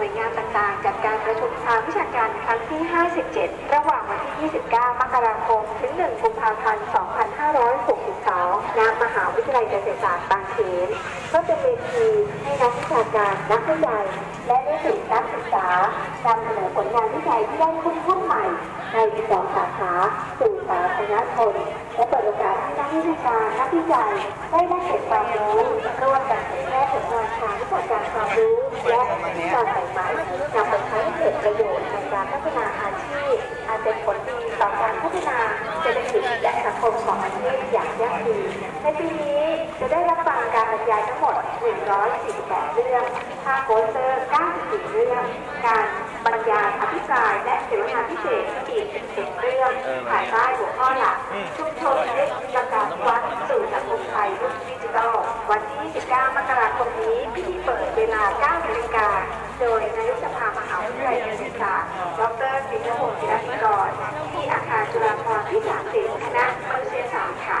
น่วยงานต่างๆ จัดการประชุมทางวิชาการครั้งที่ 57 ระหว่างวันที่ 29 มกราคม ถึง 1 กุมภาพันธ์ 2562 ณ มหาวิทยาลัยเกษตรศาสตร์บางเขน เพื่อเป็นเวทีให้นักวิชาการนักวิจัยและนิสิตนักศึกษานำเสนอผลงานวิจัยที่ได้คุ้นคุ้นใหม่ใน12สาขาสู่สาธารณชนและเปิดโอกาสให้นักวิชาการนักวิจัยได้แลกเปลี่ยนความรู้ร่วมกันเผยแพร่ผลงานทางวิชาการความรู้และวิชาใหม่ๆนำไปใช้ให้เกิดประโยชน์ในการพัฒนาอาชีพอันเป็นผลดีต่อการพัฒนาเศรษฐกิจและสังคมของประเทศอย่างยั่งยืนในปีนี้ จะได้รับฟังการบรรยายทั้งหมด 148 เรื่องภาพโปสเตอร์ 94 เรื่อง การบรรยายอภิปรายและเสวนาพิเศษอีก11เรื่องภายใต้หัวข้อหลักชุมชนเล็กประการวัดสู่สังคมไทยยุคดิจิทัลวันที่ 29 มกราคมนี้พิธีเปิดเวลา 9 นาฬิกา โดยนายกสภามหาวิทยาลัยเกษตรศาสตร์ดรศิลปพงศ์ศิลปิกรที่อาคารจุฬาภรณ์ที่ 30 คณะมนุษยศาสตร์ค่ะ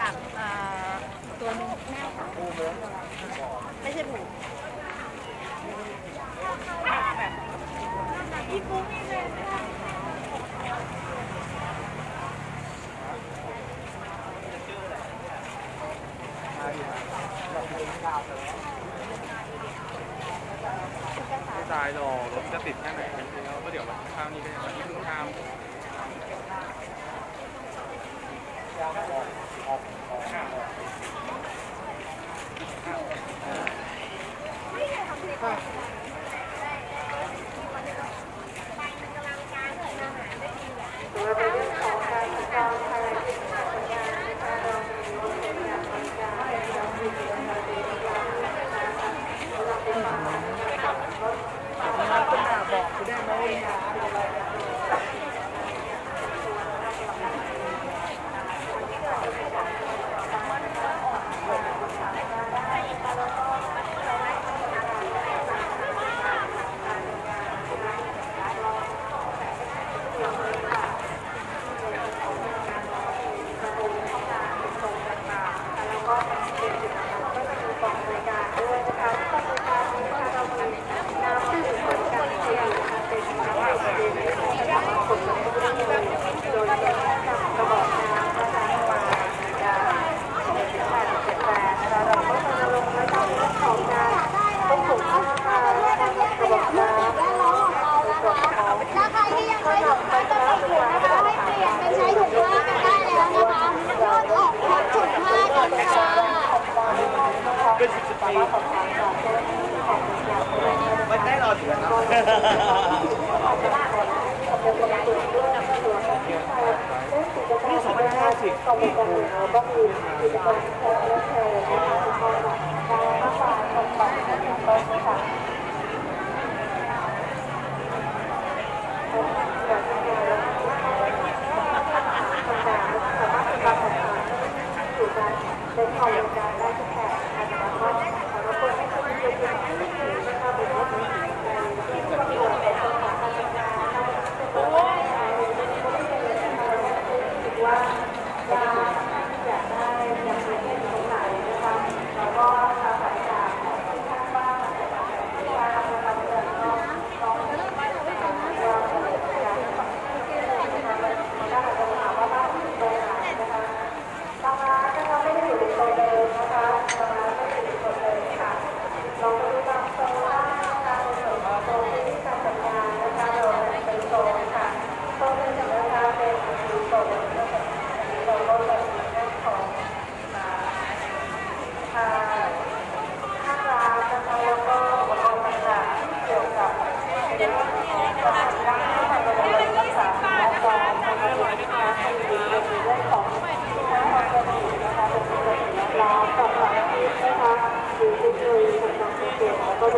กับเอ่อตัวหนึงแม่ค่ะไม่ใช่หมูอีกุ้งนี่เลย ไม่ตายหรอกรถจะติดแค่ไหนแล้วก็เดี๋ยววันข้ามนี้ก็ยังวันที่เพิ่งข้ามสำหรับในเรื่องของการจัดการภายในที่ทำงานนะคะเรามีรถเป็นอย่างบริการให้เรามีเรื่องการเรียนรู้นะคะเราเป็นฝ่ายขับรถ มาขึ้นมาบอกกูได้ไหม แล้วก็เป็นจุดนะคะก็จะมีกองบริการด้วยนะคะกองบริการนี้นะคะเรามีน้ำดื่มบริการฟรีนะคะเป็นน้ำดื่มฟรีที่สามารถกดลงทุนได้โดยเป็นนำกระบอกน้ำนะคะมาจากเป็นสินค้าเจ็ดแบรนด์นะคะเราก็จะลงไว้ในเรื่องของการต้องถูกข้าราและการนำกระบอกน้ำในส่วนของ ถ้าใครที่ยังใช้ถุงผ้าจะไม่เปลี่ยนนะคะให้เปลี่ยนเป็นใช้ถุงผ้ากันได้แล้วนะคะยอดออกแพ็คถุงผ้ากันค่ะ เป็นสิบสิบปีมันได้รอถึงแล้วนี่สองพัน ห้าสิบก็มีการก็มีกิจกรรมแชร์และแชร์นะคะทุกคนการรักษาคนต่างต้นค่ะการทำงานแลางๆสามารถติดตามข่าวสารสู่การเป็นข้อมูลการได้ทุกแห่งนะคะแล้วก็สำหรับคนให้คนเดียวกันที่ไม่ถึงนะค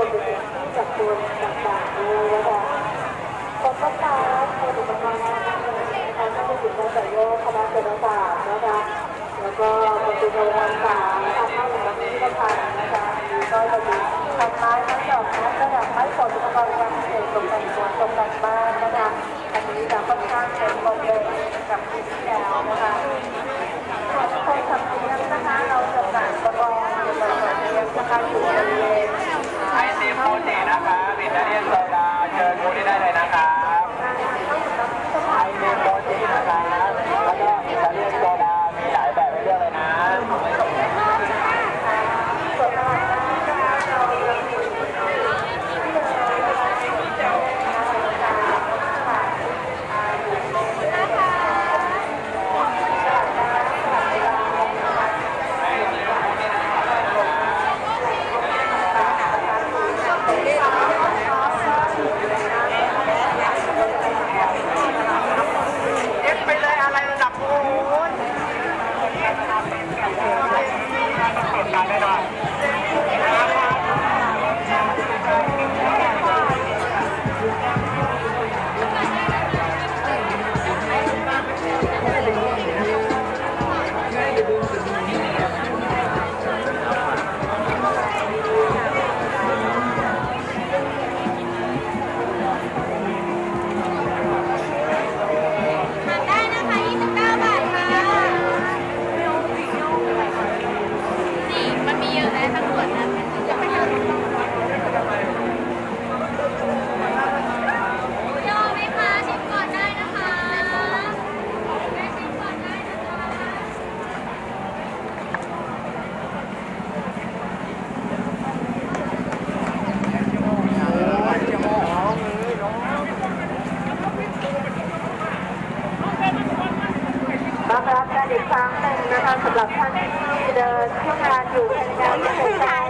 วจไปถึงจับตัวต่างๆด้วยนะคะขอบคุณค่ะคุณอุปกรณ์นะคะท่านผู้ชมท่านโยคณะเศรษฐศาตร์นะคะแล้วก็คุณสุภัณสามท่านผู้ชมที่ประธานนะคะก็จะมีต้นไม้ทั้งดอกทั้งกระดาษไม้ผลอุปกรณ์การเกษตรตกแต่งสวนตกแต่งบ้านนะคะอันนี้จะค่นข้างเป็นกลมเลยกับที่แล้วนะคะขอบคุณสำหรับนะคะเราจะจัดกระบองจะจัดเรียงนะคะอยู่บริเวณ คู่สี่นะคะอิตาเลียนโซดาเชิญดูที่ได้เลยนะครับไอซีโฟจินะคะแล้วก็อิตาเลียนโซดามีหลายแบบให้เลือกเลยนะ เอ็กไปเลยอะไรระดับโอ้ย แน่ 有人家也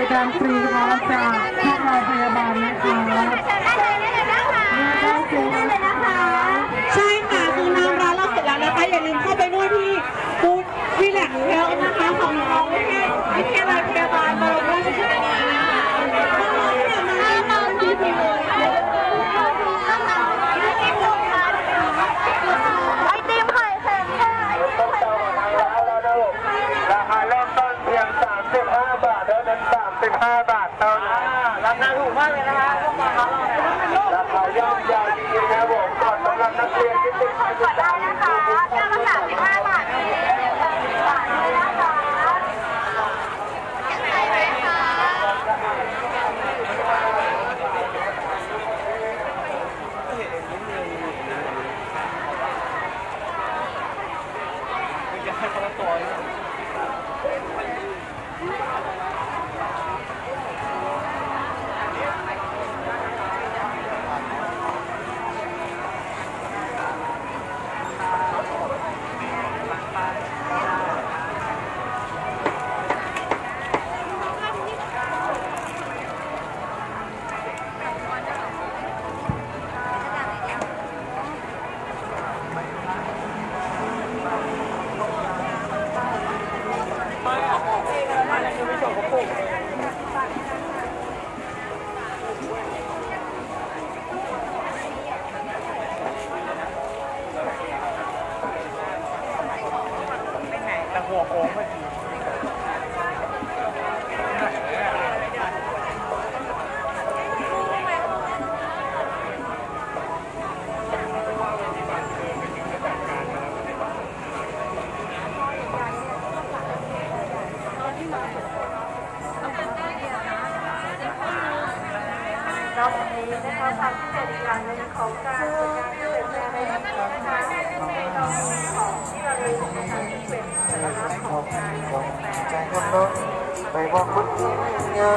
ริการฟรีค่ะจากทางโรงพยาบาลนะคะได้เลยได้เลยนะคะได้เลยนะคะ ใช่ค่ะคือน้ำร้านเราเสร็จแล้วนะคะ อย่าลืมเข้าไปนวดที่ฟูดวิลเลจเฮลนะคะของน้องวิทยาวิทยาลัยพยาบาลบรมราชชนนีนะคะมาตอนที่ที่เลย ไอติมไข่เค็มค่ะ ต้องจองทางร้านแล้วนะลูกราคาเริ่มต้นเพียง 35 บาทเท่านั้น 5 บาทเท่านั้นราคาถูกมากเลยนะคะต้องมาร้านเราคาย่อมเยาวจริงๆนะผมก่อนสำหรับนักเรียนที่ติดมาศึกษาอยู่ที่ภูมิแก้วละ35บาทนี่30บาทเลยนะคะยังไงไหมคะ จะให้คนละตัวเลย นะคะความพิเศษอีกอย่างหนึงของการจัดงานเกษตรแฟร์นวันนี้นะคะเรามีของที่เระลึกนะคะที่เป็นสัญลักษณ์ของงานเกษตรแฟร์ใจคนโน้นไปบอกคุณเงา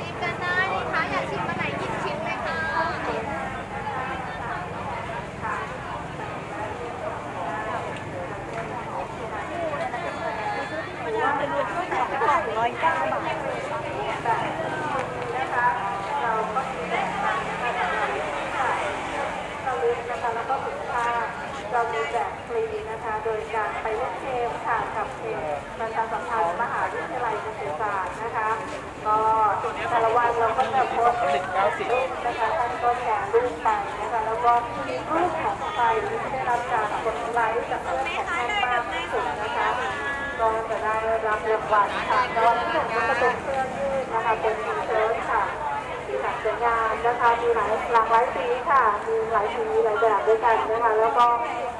ชิมกันได้นะคะอยากชิมมาไหนหยิบชิมเลยค่ะ นะคะเราก็มีแบบนะคะเราลึกนะคะแล้วก็คุณค่าเรามีแจกฟรีนะคะ โดยการไปเล่นเกมค่ะกับเพจประชาสัมพันธ์มหาวิทยาลัยเกษตรศาสตร์นะคะ ก็แต่ละวันเราก็จะโพสต์รูปนะคะท่านก็แชร์รูปไปนะคะ แล้วก็มีรูปของใครที่ได้รับการกดไลค์จากเพื่อนของท่านมากที่สุดนะคะ ก็จะได้รับรางวัลค่ะรางวัลที่หนึ่งก็จะเป็นเสื้อยืดนะคะเป็นทีเชิ้ตค่ะสีสันสวยงามนะคะมีหลายหลากหลายสีค่ะมีหลายสีหลายแบบด้วยกันนะคะแล้วก็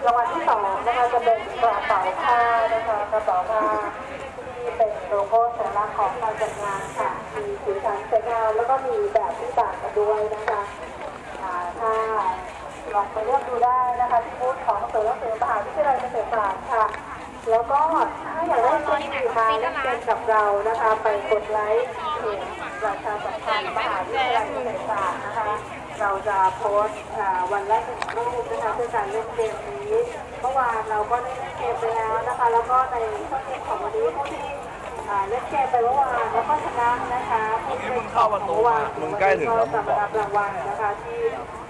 รางวัลที่สองนะคะจะเป็นกระเป๋าผ้านะคะกระเป๋าผ้าที่เป็นโลโก้สัญลักษณ์ของการจัดงานค่ะมีสีสันสวยงามแล้วก็มีแบบที่ต่างกันด้วยนะคะถ้าลองไปเลือกดูได้นะคะที่บูธของศูนย์หนังสือมหาวิทยาลัยเกษตรศาสตร์ค่ะ แล้วก็ถ้าอยากได้ฟรีมาเล่นเกมกับเรานะคะ ไปกดไลค์เพจระชาสัมพันธ์มหาวิทยาลัยเกษตรศาสตร์นะคะ เราจะโพสต์วันละหนึ่งรูปนะคะเพื่อการเล่นเกมนี้เมื่อวานเราก็ได้เล่นเกมไปแล้วนะคะ แล้วก็ในช่วงเกมของวันนี้ผู้ที่เล่นเกมไปเมื่อวานแล้วก็ชนะนะคะผู้ที่เข้าประตูวานมึงใกล้ถึงแล้วจะมารับรางวัลนะคะที่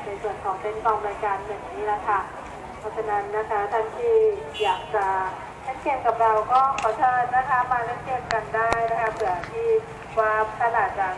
ในส่วนของเป็นกองรายการหนึ่งนี้นะคะเพราะฉะนั้นนะคะท่านที่อยากจะ เล่นเกมกับเราก็ขอเชิญนะคะ มาเล่นเกมกันได้นะคะเผื่อที่ว่าท่านอาจจะ